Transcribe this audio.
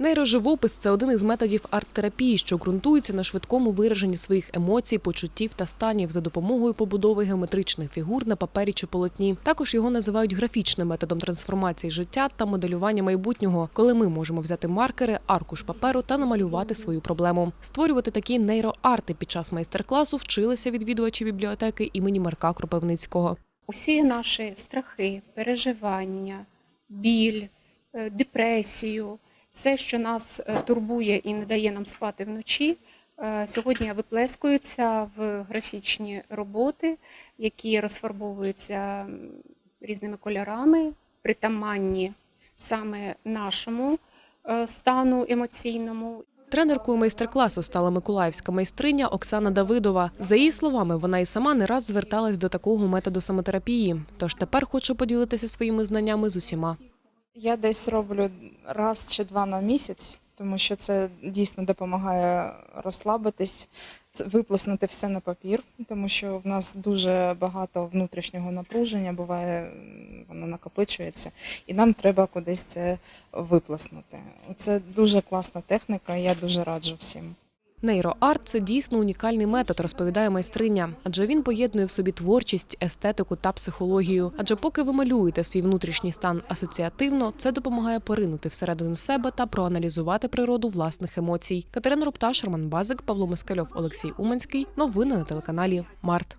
Нейроживопис це один із методів арт-терапії, що ґрунтується на швидкому вираженні своїх емоцій, почуттів та станів за допомогою побудови геометричних фігур на папері чи полотні. Також його називають графічним методом трансформації життя та моделювання майбутнього, коли ми можемо взяти маркери, аркуш паперу та намалювати свою проблему. Створювати такі нейроарти під час майстер-класу вчилися відвідувачі бібліотеки імені Марка Кропивницького. усі наші страхи, переживання, біль, е, депресію, все, що нас е, турбує і не дає нам спати вночі, е, сьогодні виплескуються в графічні роботи, які розфарбовуються різними кольорами, притаманні саме нашому е, стану емоційному. Тренеркою майстер-класу стала миколаївська майстриня Оксана Давидова. За її словами, вона і сама не раз зверталась до такого методу самотерапії. Тож тепер хоче поділитися своїми знаннями з усіма. Я десь роблю раз чи два на місяць, тому що це дійсно допомагає розслабитись, виплеснути все на папір, тому що в нас дуже багато внутрішнього напруження буває, воно накопичується, і нам треба кудись це виплеснути. Це дуже класна техніка, я дуже раджу всім. Нейроарт це дійсно унікальний метод, розповідає майстриня, адже він поєднує в собі творчість, естетику та психологію. Адже поки ви малюєте свій внутрішній стан асоціативно, це допомагає поринути всередину себе та проаналізувати природу власних емоцій. Катерина Рупташ, Роман Базик, Павло Москальов, Олексій Уманський. Новини на телеканалі Март.